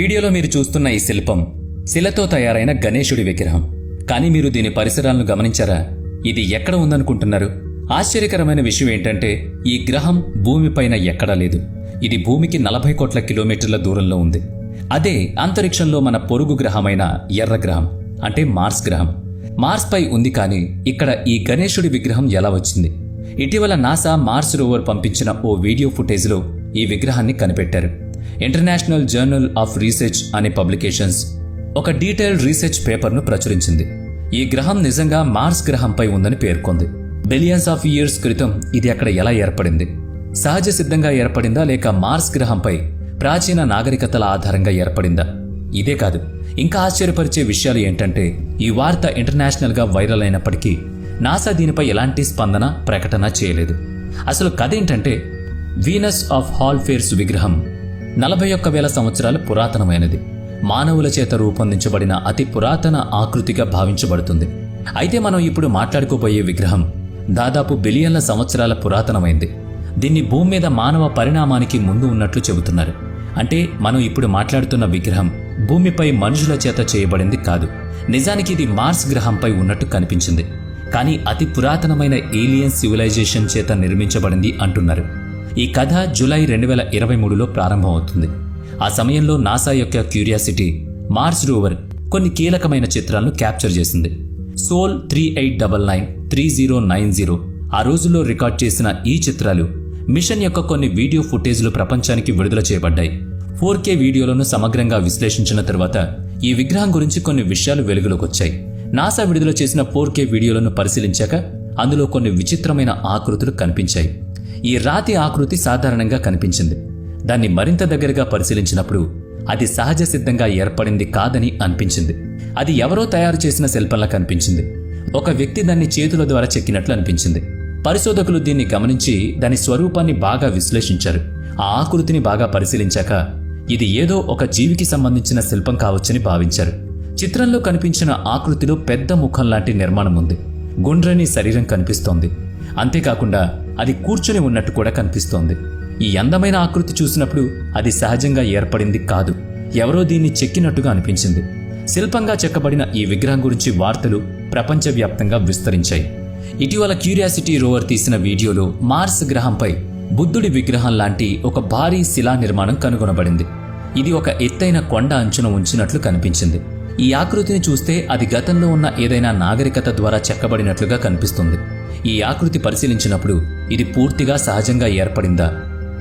వీడియోలో మీరు చూస్తున్న ఈ శిల్పం శిలతో తయారైన గణేశుడి విగ్రహం. కానీ మీరు దీని పరిసరాలను గమనించారా? ఇది ఎక్కడ ఉందనుకుంటున్నారు? ఆశ్చర్యకరమైన విషయం ఏంటంటే ఈ గ్రహం భూమిపైన ఎక్కడా లేదు. ఇది భూమికి నలభై కోట్ల కిలోమీటర్ల దూరంలో ఉంది. అదే అంతరిక్షంలో మన పొరుగు గ్రహమైన ఎర్ర గ్రహం అంటే మార్స్ గ్రహం. మార్స్ పై ఉంది కానీ ఇక్కడ ఈ గణేశుడి విగ్రహం ఎలా వచ్చింది? ఇటీవల నాసా మార్స్ రోవర్ పంపించిన ఓ వీడియో ఫుటేజ్లో ఈ విగ్రహాన్ని కనిపెట్టారు. ఇంటర్నేషనల్ జర్నల్ ఆఫ్ రీసెర్చ్ అనే పబ్లికేషన్స్ ఒక డీటెయిల్డ్ రీసెర్చ్ పేపర్ను ప్రచురించింది. ఈ గ్రహం నిజంగా మార్స్ గ్రహంపై ఉందని పేర్కొంది. బిలియన్స్ ఆఫ్ ఇయర్స్ క్రితం ఇది అక్కడ ఎలా ఏర్పడింది? సహజ సిద్ధంగా ఏర్పడిందా లేక మార్స్ గ్రహంపై ప్రాచీన నాగరికతల ఆధారంగా ఏర్పడిందా? ఇదే కాదు. ఇంకా ఆశ్చర్యపరిచే విషయాలు ఏంటంటే ఈ వార్త ఇంటర్నేషనల్గా వైరల్ అయినప్పటికీ నాసా దీనిపై ఎలాంటి స్పందన ప్రకటన చేయలేదు. అసలు కథ ఏంటంటే వీనస్ ఆఫ్ హాల్ఫేర్స్ విగ్రహం నలభై ఒక్క వేల సంవత్సరాల పురాతనమైనది. మానవుల చేత రూపొందించబడిన అతి పురాతన ఆకృతిగా భావించబడుతుంది. అయితే మనం ఇప్పుడు మాట్లాడుకోబోయే విగ్రహం దాదాపు బిలియన్ల సంవత్సరాల పురాతనమైంది. దీన్ని భూమి మీద మానవ పరిణామానికి ముందు ఉన్నట్లు చెబుతున్నారు. అంటే మనం ఇప్పుడు మాట్లాడుతున్న విగ్రహం భూమిపై మనుషుల చేత చేయబడింది కాదు. నిజానికి ఇది మార్స్ గ్రహంపై ఉన్నట్టు కనిపించింది. కానీ అతి పురాతనమైన ఏలియన్ సివిలైజేషన్ చేత నిర్మించబడింది అంటున్నారు. ఈ కథ జూలై రెండు వేల ఇరవై మూడులో ప్రారంభమవుతుంది. ఆ సమయంలో నాసా యొక్క క్యూరియాసిటీ మార్స్ రోవర్ కొన్ని కీలకమైన చిత్రాలను క్యాప్చర్ చేసింది. Sol three eight double nine three zero nine zero ఆ రోజుల్లో రికార్డ్ చేసిన ఈ చిత్రాలు మిషన్ యొక్క కొన్ని వీడియో ఫుటేజ్లు ప్రపంచానికి విడుదల చేయబడ్డాయి. ఫోర్ కే వీడియోలను సమగ్రంగా విశ్లేషించిన తర్వాత ఈ విగ్రహం గురించి కొన్ని విషయాలు వెలుగులోకి వచ్చాయి. నాసా విడుదల చేసిన ఫోర్ కే వీడియోలను పరిశీలించాక అందులో కొన్ని విచిత్రమైన ఆకృతులు కనిపించాయి. ఈ రాతి ఆకృతి సాధారణంగా కనిపించింది. దాన్ని మరింత దగ్గరగా పరిశీలించినప్పుడు అది సహజ సిద్ధంగా ఏర్పడింది కాదని అనిపించింది. అది ఎవరో తయారు చేసిన శిల్పంలా కనిపించింది. ఒక వ్యక్తి దాన్ని చేతుల ద్వారా చెక్కినట్లు అనిపించింది. పరిశోధకులు దీన్ని గమనించి దాని స్వరూపాన్ని బాగా విశ్లేషించారు. ఆ ఆకృతిని బాగా పరిశీలించాక ఇది ఏదో ఒక జీవికి సంబంధించిన శిల్పం కావచ్చని భావించారు. చిత్రంలో కనిపించిన ఆకృతిలో పెద్ద ముఖం లాంటి నిర్మాణం ఉంది. గుండ్రని శరీరం కనిపిస్తోంది. అంతేకాకుండా అది కూర్చుని ఉన్నట్టు కూడా కనిపిస్తోంది. ఈ అందమైన ఆకృతి చూసినప్పుడు అది సహజంగా ఏర్పడింది కాదు. ఎవరో దీన్ని చెక్కినట్టుగా అనిపించింది. శిల్పంగా చెక్కబడిన ఈ విగ్రహం గురించి వార్తలు ప్రపంచవ్యాప్తంగా విస్తరించాయి. ఇటీవల క్యూరియాసిటీ రోవర్ తీసిన వీడియోలో మార్స్ గ్రహంపై బుద్ధుడి విగ్రహం లాంటి ఒక భారీ శిలా నిర్మాణం కనుగొనబడింది. ఇది ఒక ఎత్తైన కొండ అంచున ఉంచినట్లు కనిపించింది. ఈ ఆకృతిని చూస్తే అది గతంలో ఉన్న ఏదైనా నాగరికత ద్వారా చెక్కబడినట్లుగా కనిపిస్తుంది. ఈ ఆకృతి పరిశీలించినప్పుడు ఇది పూర్తిగా సహజంగా ఏర్పడిందా?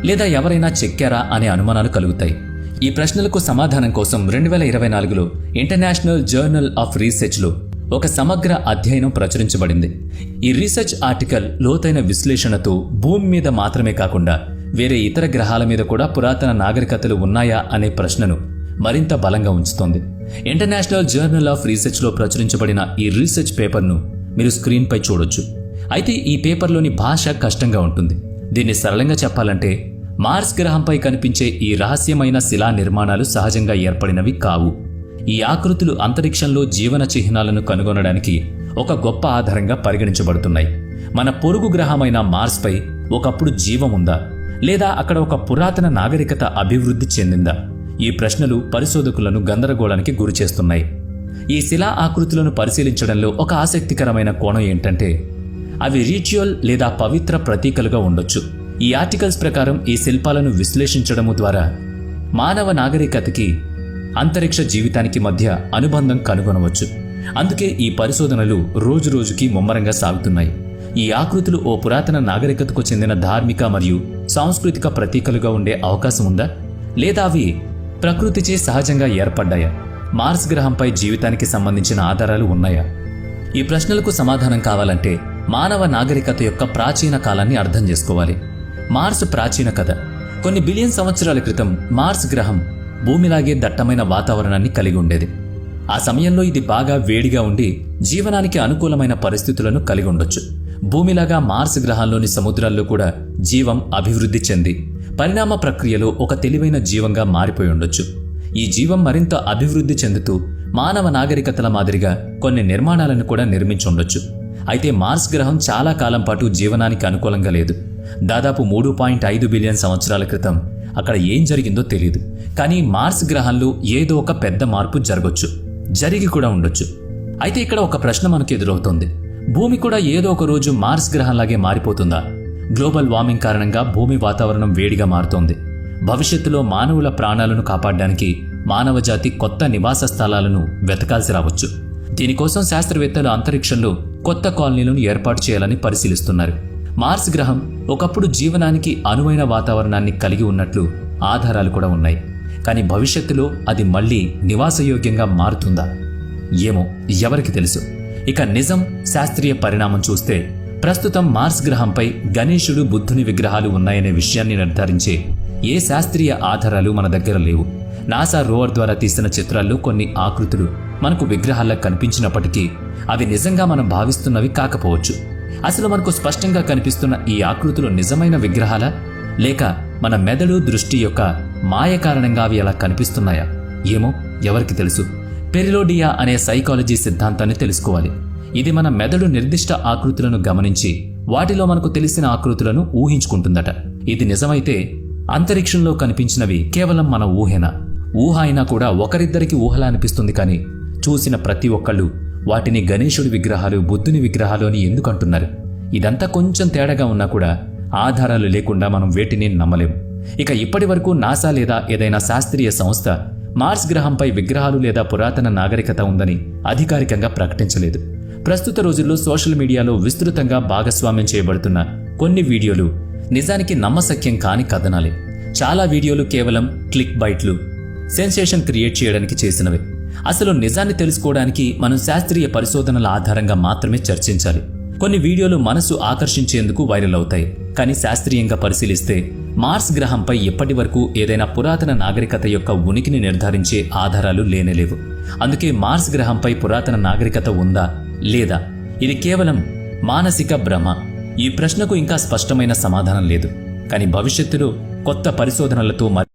లేదా ఎవరైనా చెక్కారా అనే అనుమానాలు కలుగుతాయి. ఈ ప్రశ్నలకు సమాధానం కోసం రెండు వేల ఇరవై నాలుగులో ఇంటర్నేషనల్ జర్నల్ ఆఫ్ రీసెర్చ్లో ఒక సమగ్ర అధ్యయనం ప్రచురించబడింది. ఈ రీసెర్చ్ ఆర్టికల్ లోతైన విశ్లేషణతో భూమి మీద మాత్రమే కాకుండా వేరే ఇతర గ్రహాల మీద కూడా పురాతన నాగరికతలు ఉన్నాయా అనే ప్రశ్నను మరింత బలంగా ఉంచుతోంది. ఇంటర్నేషనల్ జర్నల్ ఆఫ్ రీసెర్చ్లో ప్రచురించబడిన ఈ రీసెర్చ్ పేపర్ను మీరు స్క్రీన్పై చూడొచ్చు. అయితే ఈ పేపర్లోని భాష కష్టంగా ఉంటుంది. దీన్ని సరళంగా చెప్పాలంటే మార్స్ గ్రహంపై కనిపించే ఈ రహస్యమైన శిలా నిర్మాణాలు సహజంగా ఏర్పడినవి కావు. ఈ ఆకృతులు అంతరిక్షంలో జీవన చిహ్నాలను కనుగొనడానికి ఒక గొప్ప ఆధారంగా పరిగణించబడుతున్నాయి. మన పొరుగు గ్రహమైన మార్స్పై ఒకప్పుడు జీవం ఉందా? లేదా అక్కడ ఒక పురాతన నాగరికత అభివృద్ధి చెందిందా? ఈ ప్రశ్నలు పరిశోధకులను గందరగోళానికి గురిచేస్తున్నాయి. ఈ శిలా ఆకృతులను పరిశీలించడంలో ఒక ఆసక్తికరమైన కోణం ఏంటంటే అవి రీచువల్ లేదా పవిత్ర ప్రతీకలుగా ఉండొచ్చు. ఈ ఆర్టికల్స్ ప్రకారం ఈ శిల్పాలను విశ్లేషించడము ద్వారా మానవ నాగరికతకి అంతరిక్ష జీవితానికి మధ్య అనుబంధం కనుగొనవచ్చు. అందుకే ఈ పరిశోధనలు రోజురోజుకి ముమ్మరంగా సాగుతున్నాయి. ఈ ఆకృతులు ఓ పురాతన నాగరికతకు చెందిన ధార్మిక మరియు సాంస్కృతిక ప్రతీకలుగా ఉండే అవకాశం ఉందా? లేదా అవి ప్రకృతిచే సహజంగా ఏర్పడ్డాయా. మార్స్ గ్రహంపై జీవితానికి సంబంధించిన ఆధారాలు ఉన్నాయా? ఈ ప్రశ్నలకు సమాధానం కావాలంటే మానవ నాగరికత యొక్క ప్రాచీన కాలాన్ని అర్థం చేసుకోవాలి. మార్స్ ప్రాచీన కథ. కొన్ని బిలియన్ సంవత్సరాల క్రితం మార్స్ గ్రహం భూమిలాగే దట్టమైన వాతావరణాన్ని కలిగి ఉండేది. ఆ సమయంలో ఇది బాగా వేడిగా ఉండి జీవనానికి అనుకూలమైన పరిస్థితులను కలిగి ఉండొచ్చు. భూమిలాగా మార్స్ గ్రహంలోని సముద్రాల్లో కూడా జీవం అభివృద్ధి చెంది. పరిణామ ప్రక్రియలో ఒక తెలివైన జీవంగా మారిపోయి ఉండొచ్చు. ఈ జీవం మరింత అభివృద్ధి చెందుతూ మానవ నాగరికతల మాదిరిగా కొన్ని నిర్మాణాలను కూడా నిర్మించి ఉండొచ్చు. అయితే మార్స్ గ్రహం చాలా కాలం పాటు జీవనానికి అనుకూలంగా లేదు. దాదాపు మూడు పాయింట్ ఐదు బిలియన్ సంవత్సరాల క్రితం అక్కడ ఏం జరిగిందో తెలియదు కానీ మార్స్ గ్రహంలో ఏదో ఒక పెద్ద మార్పు జరగొచ్చు. జరిగి కూడా ఉండొచ్చు. అయితే ఇక్కడ ఒక ప్రశ్న మనకు ఎదురవుతుంది. భూమి కూడా ఏదో ఒక రోజు మార్స్ గ్రహంలాగే మారిపోతుందా? గ్లోబల్ వార్మింగ్ కారణంగా భూమి వాతావరణం వేడిగా మారుతోంది. భవిష్యత్తులో మానవుల ప్రాణాలను కాపాడడానికి మానవజాతి కొత్త నివాస స్థలాలను వెతకాల్సి రావచ్చు. దీనికోసం శాస్త్రవేత్తలు అంతరిక్షంలో కొత్త కాలనీలను ఏర్పాటు చేయాలని పరిశీలిస్తున్నారు. మార్స్ గ్రహం ఒకప్పుడు జీవనానికి అనువైన వాతావరణాన్ని కలిగి ఉన్నట్లు ఆధారాలు కూడా ఉన్నాయి. కానీ భవిష్యత్తులో అది మళ్ళీ నివాసయోగ్యంగా మారుతుందా? ఏమో ఎవరికి తెలుసు. ఇక నిజం శాస్త్రీయ పరిణామం చూస్తే ప్రస్తుతం మార్స్ గ్రహంపై గణేశుడు బుద్ధుని విగ్రహాలు ఉన్నాయనే విషయాన్ని నిర్ధారించే ఏ శాస్త్రీయ ఆధారాలు మన దగ్గర లేవు. నాసా రోవర్ ద్వారా తీసిన చిత్రాల్లో కొన్ని ఆకృతులు మనకు విగ్రహాల్లో కనిపించినప్పటికీ అవి నిజంగా మనం భావిస్తున్నవి కాకపోవచ్చు. అసలు మనకు స్పష్టంగా కనిపిస్తున్న ఈ ఆకృతులు నిజమైన విగ్రహాలా? లేక మన మెదడు దృష్టి యొక్క మాయ కారణంగా అవి అలా కనిపిస్తున్నాయా? ఏమో ఎవరికి తెలుసు. పెరిలోడియా అనే సైకాలజీ సిద్ధాంతాన్ని తెలుసుకోవాలి. ఇది మన మెదడు నిర్దిష్ట ఆకృతులను గమనించి వాటిలో మనకు తెలిసిన ఆకృతులను ఊహించుకుంటుందట. ఇది నిజమైతే అంతరిక్షంలో కనిపించినవి కేవలం మన ఊహేనా? ఊహ అయినా కూడా ఒకరిద్దరికి ఊహలా అనిపిస్తుంది కానీ చూసిన ప్రతి ఒక్కళ్ళు వాటిని గణేశుడి విగ్రహాలు బుద్ధుని విగ్రహాలు అని ఎందుకంటున్నారు? ఇదంతా కొంచెం తేడాగా ఉన్నా కూడా ఆధారాలు లేకుండా మనం వేటిని నమ్మలేం. ఇక ఇప్పటి వరకు నాసా లేదా ఏదైనా శాస్త్రీయ సంస్థ మార్స్ గ్రహంపై విగ్రహాలు లేదా పురాతన నాగరికత ఉందని అధికారికంగా ప్రకటించలేదు. ప్రస్తుత రోజుల్లో సోషల్ మీడియాలో విస్తృతంగా భాగస్వామ్యం చేయబడుతున్న కొన్ని వీడియోలు నిజానికి నమ్మశక్యం కాని కథనాలే. చాలా వీడియోలు కేవలం క్లిక్ బైట్లు సెన్సేషన్ క్రియేట్ చేయడానికి చేసినవి. అసలు నిజాన్ని తెలుసుకోవడానికి మనం శాస్త్రీయ పరిశోధనల ఆధారంగా మాత్రమే చర్చించాలి. కొన్ని వీడియోలు మనసు ఆకర్షించేందుకు వైరల్ అవుతాయి. కానీ శాస్త్రీయంగా పరిశీలిస్తే మార్స్ గ్రహంపై ఇప్పటి వరకు ఏదైనా పురాతన నాగరికత యొక్క ఉనికిని నిర్ధారించే ఆధారాలు లేనేలేవు అందుకే మార్స్ గ్రహంపై పురాతన నాగరికత ఉందా? లేదా? ఇది కేవలం మానసిక భ్రమ. ఈ ప్రశ్నకు ఇంకా స్పష్టమైన సమాధానం లేదు. కానీ భవిష్యత్తులో కొత్త పరిశోధనలతో మరి